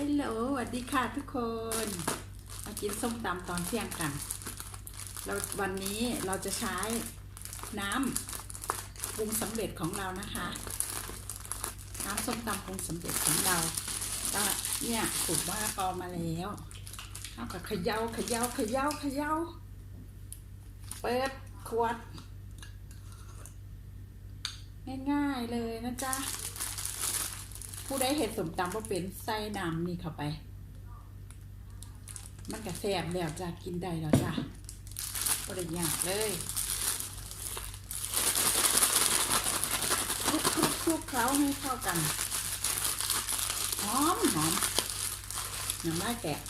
ฮัลโหลสวัสดีค่ะทุกคน มากินส้มตำตอนเที่ยงกัน เราวันนี้เราจะใช้น้ำปรุงสำเร็จของเรานะคะ น้ำส้มตำปรุงสำเร็จของเรา ก็เนี่ยสูตรว่าปอมาแล้วเอากับเขย่าเขย่าเขย่าเขย่าเปิดขวด ง่ายๆเลยนะจ๊ะ ผู้ได้เห็ดสมตำว่าเป็นไส้น้ำนี่เข้าไป มันก็แซ่บแล้วจ้ะกินได้แล้วจ้ะก็ได้ยากเลยคลุกคลุกเคล้าให้เข้ากันหอมหอมน้ำลายแตก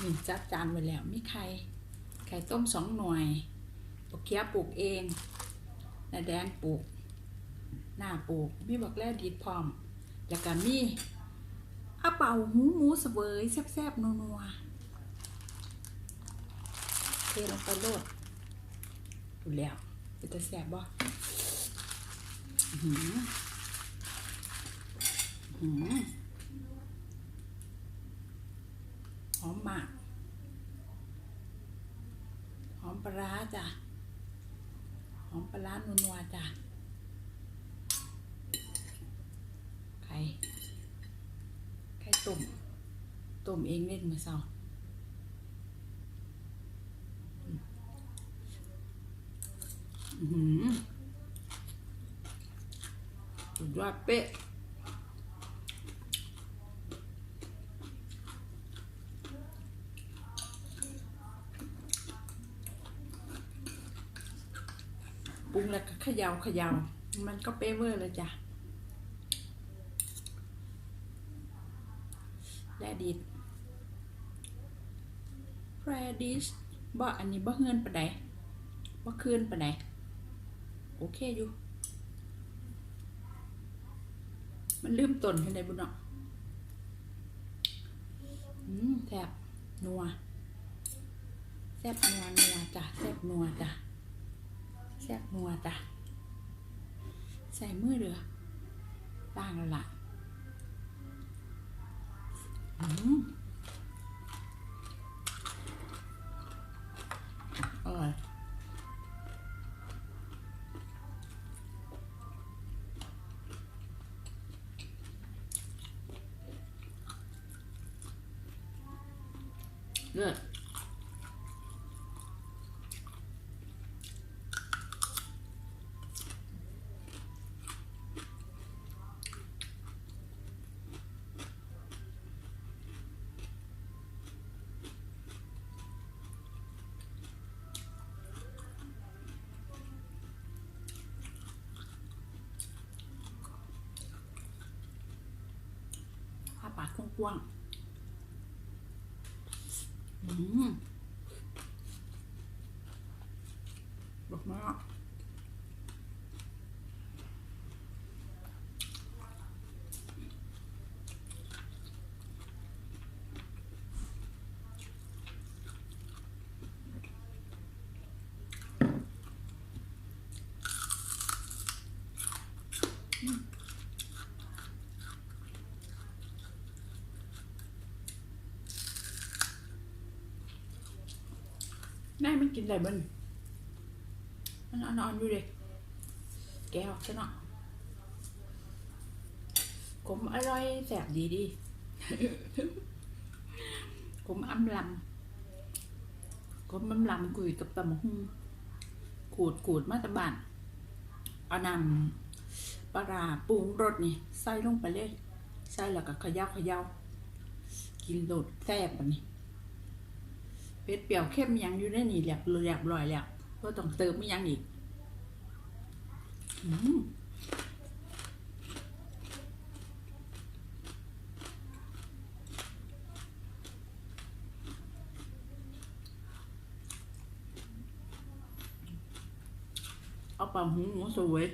นี่จัดจานไว้แล้ว มีไข่ ไข่ต้มสองหน่วยปกเคียปลูกเอง นาแดงปลูก หน้าปลูก มีบักแร่ดีดพร้อม แล้วก็มีอาเป่าหูหมูสเสวยแซ่บๆนัวๆเทลงไปโลดดูแล้วเป็นจะแซ่บบ่หืมหืมหอมมาก หอมปลาร้าจ้ะ หอมปลาร้า นัวๆจ้ะไข่ไข่ตุ่มตุ่มเองเล่นมือเศร้าอือหือสุดยอดเป๊ะ ปรุงแล้วก็เขยา่าเขยา่ามันก็เป๊ะเวอร์เลยจ้ะแรดิสแรดิสบ่อันนี้บ่เฮือนปะไดบ่คืนปะไดโอเคอยู่ มันลืมต้นขึ้นได้บุญเนาะอืมแซ่บนัวแซ่บนัวนัวจ้ะแซ่บนัวจ้ะ แซ่บนัวจ้ะ ใส่มือเดือต่างแล้วล่ะอืมอร่อยเลิศผ้า ปากกว้างๆอืมบอกมาก แม่มันกินอะไรบ้างมันนอนอยู่เลยแกออกซะหน่อยขมอร่อยแสบดีดีขมอำลำขมอำลำกุยกับตำบักหุ่งขูดขูดมาตะบานเอานำปลาปรุงรสนี่ใส่ลงไปเลย ใส่แล้วก็ขย่าขย่ากินโดดแซ่บแบบนี้ ผ็ดเปรี้ยวเข้มยังอยู่ในนี่เรียบเรียบร้อยแล้วก็ต้องเติมไมีหยังอีกเอาปลาหูหมูสวย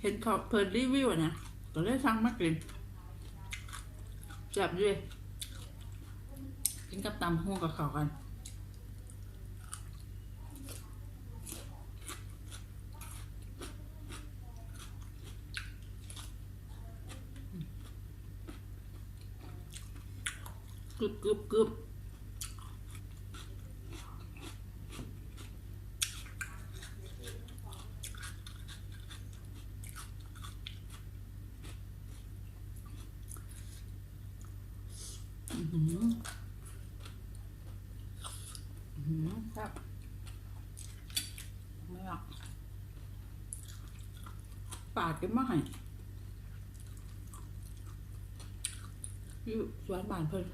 เห็นเขาเพิ่นรีวิวนะก็เลยสั่งมากินแซ่บด้วยกินกับตำหูกับเขาวกัน กรึบกรึบกรึบอื้อหืออื้อหือครับไม่หรอกปาดกันมาให้อยู่สวนบ้านเพิ่น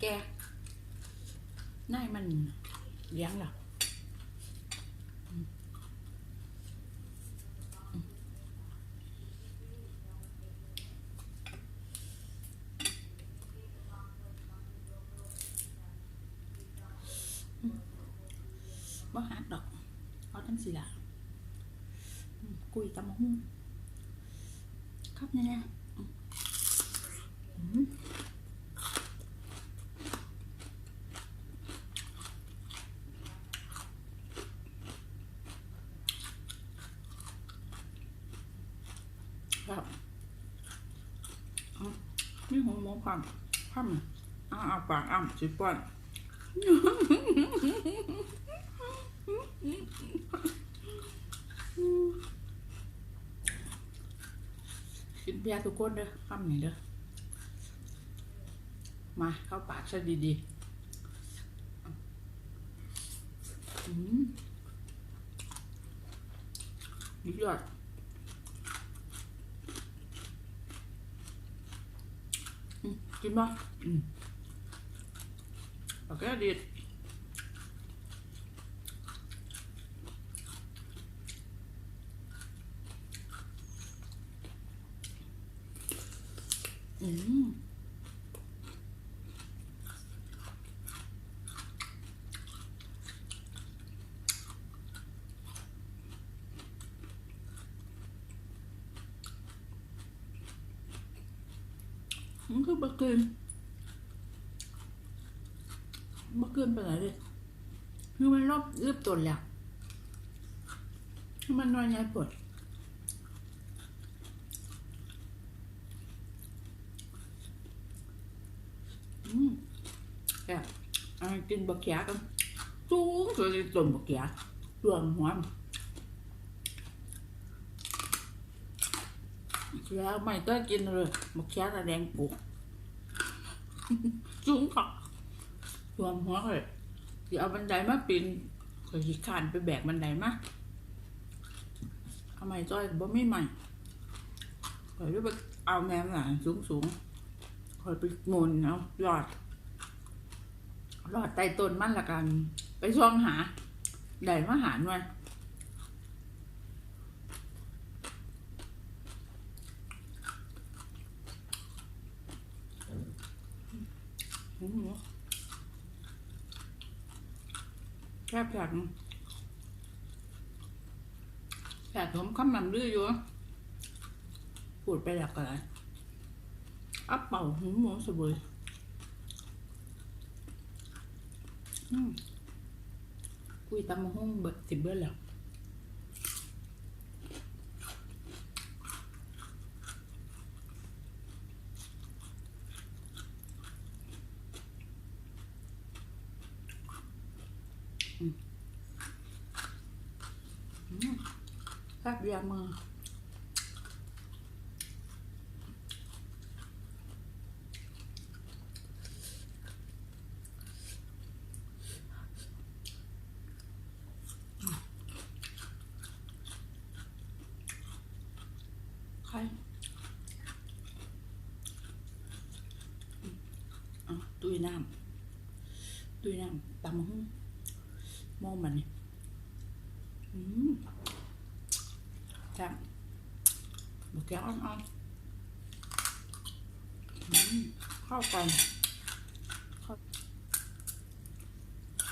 ไม่นี่แกนายมันเลี้ยงหรออืมอืมอืมบ่หักดอกเอาทั้งสี่ละอืมกุยตำมะฮุ่งครับเนี่ยเนี่ยอืมอืม ครับเอา นี่หัวหมูพังพังอ้าปากอ้ำสิป้อนกินเบียร์ทุกคนเด้อคำนี้เด้อมาเข้าปากซะดีๆอืมยอด กินบ่อืมโอเคดีอืม มันคือบะเกินเมื่อคืนไปไหนเลยคือมันรอบรีบตนแล้วมันนอนยายปวดอืมแกอ่ากินบะเขียกันสูงสุดเลยตนบะเขียรวมหัวมัน แล้วไม่ก็กินเลยบะเขียตะแดงปลูกสูงค่ะรวมหัวเลยอย่าเอาบันไดมาปีนเคยขี้ขานไปแบกบันไดมาเอาใหม่จ้อยบ่ไม่ใหม่คอยไปเอาแมวหลานสูงสูงคอยไปโมนเอาหลอดหลอดใต้ต้นมันละกัน ไปช่องหา ได้มาหาหน่อยอืม แคบแผกแผกผมคำมันดื้ออยู่พูดไปหลักอะไรอัปเป่าหูหมูสบยคุยตำมะฮุ่งเบิดสิบเบิดแล้ว แคบเบียร์มือใครตุยน้ำตุยน้ำตำมะฮุ่ง มองมันจับบกแก้วอ่อนๆอืมเข้ากัน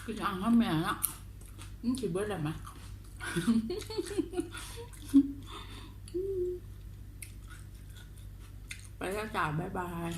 กินอ่างข้าวแม่ละอืมสิเบิดอะไรไหมไปแล้วจ้าบ๊ายบาย